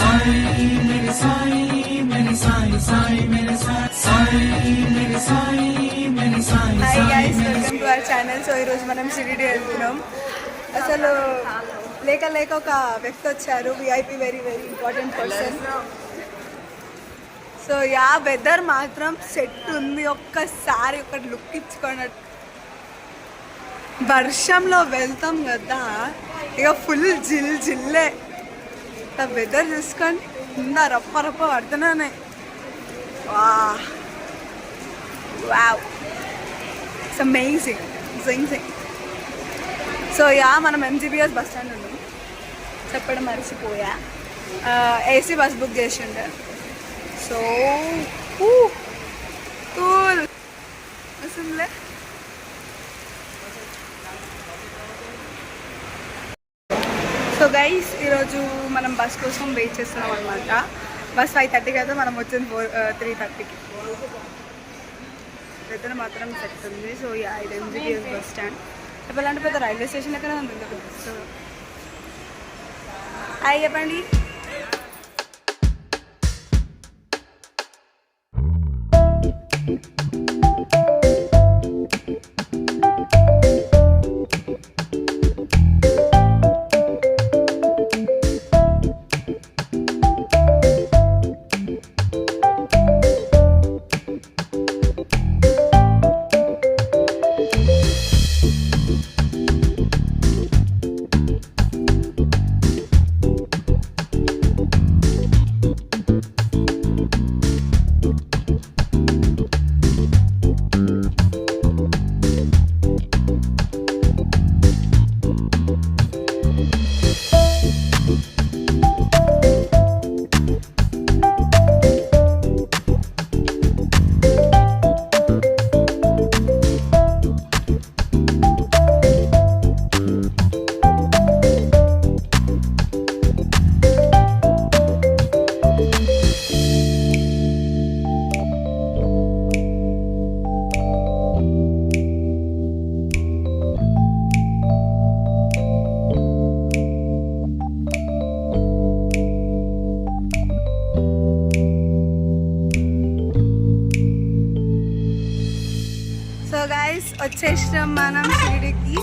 Hi guys welcome to our channel so ఈరోజు మనం సిరిడి వెళ్తున్నాం. అసలు లేక లేక ఒక వ్యక్తి వచ్చారు. VIP very very important person so ya weather మాత్రం సెట్ ఉంది. ఒక్కసారి ఒక లుక్ ఇచ్చుకున్నట్టు వర్షంలో వెళ్తాం కదా. ఇక ఫుల్ జిల్ జిల్లే. వెదర్ చూసుకొని కింద రప్ప రప్ప పడుతున్నానే. వా. వావ్ ఇట్స్ అమేజింగ్ జింగ్ సో యా మనం ఎంజీబీఎస్ బస్ స్టాండ్ ఉన్నాం చెప్పడం మర్చిపోయా. ఏసీ బస్ బుక్ చేసిండే. సో కూల్ అసలులే సో గైస్ ఈరోజు మనం బస్ కోసం వెయిట్ చేస్తున్నాం అనమాట బస్ ఫైవ్ థర్టీకి అయితే మనం వచ్చింది ఫోర్ త్రీ థర్టీకి వెదర్ మాత్రం సెట్ ఉంది. సో యా ఇది ఎంజీబీఎస్ బస్ స్టాండ్ చెప్పాలంటే పెద్ద రైల్వే స్టేషన్ దగ్గర ఉంది. సో హాయ్ చెప్పండి. వచ్చేసినాం మనం షిరిడికి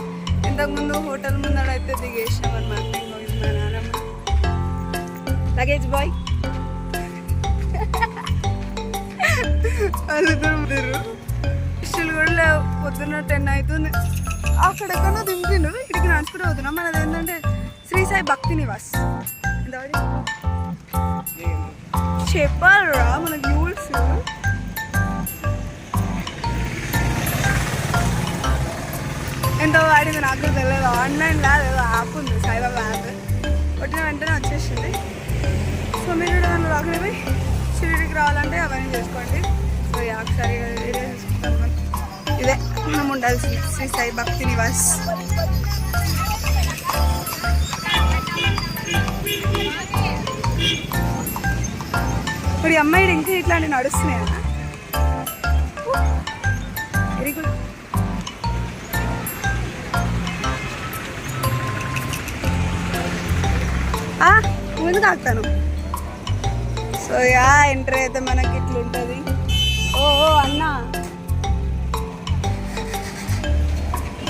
ఇంతకుముందు హోటల్ ముందర అయితే దిగేసినాం అనమాట ఇంకో ఇది మా నాన్నమ్మ లగేజ్ బాయ్ ముగ్గురు ఇష్టాలు కూడా పొద్దున్న టెన్ అవుతుంది అక్కడెక్కడో దింపిండు ఇక్కడికి నడుచుకుంటూ పోతున్నాం. మనది ఏంటంటే శ్రీ సాయి భక్తి నివాస్. చెప్పాలరా మనకి రూల్స్ ఎంతో వాడింది నాకు తెలియదు. ఆన్లైన్ కాదు ఏదో యాప్ ఉంది సాయిబాబా యాప్ కొట్టిన వెంటనే వచ్చేసింది. సో మీరు కూడా దాంట్లో లాగిన్ షిరిడికి రావాలంటే అవన్నీ చేసుకోండి. సో ఈ ఒకసారి ఇదే చూసుకుంటాం మనం. ఇదే మనం ఉండాల్సింది శ్రీ సాయి భక్తి నివాస్. ఇప్పుడు ఈ అమ్మాయి ఇంకా ఇట్లాంటి నడుస్తున్నాయా? వెరీ గుడ్ ముందు కాకుతాను. సో యా ఎంటర్ అయితే మనకి ఇట్లా ఉంటుంది ఓ ఓ అన్న.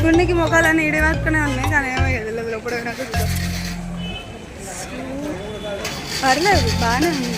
గుండెకి ముఖాలన్నీ ఇడి వరకునే ఉన్నాయి కానీ ఏమో ఎదలేదు లోపల పర్లేదు బాగానే ఉంది.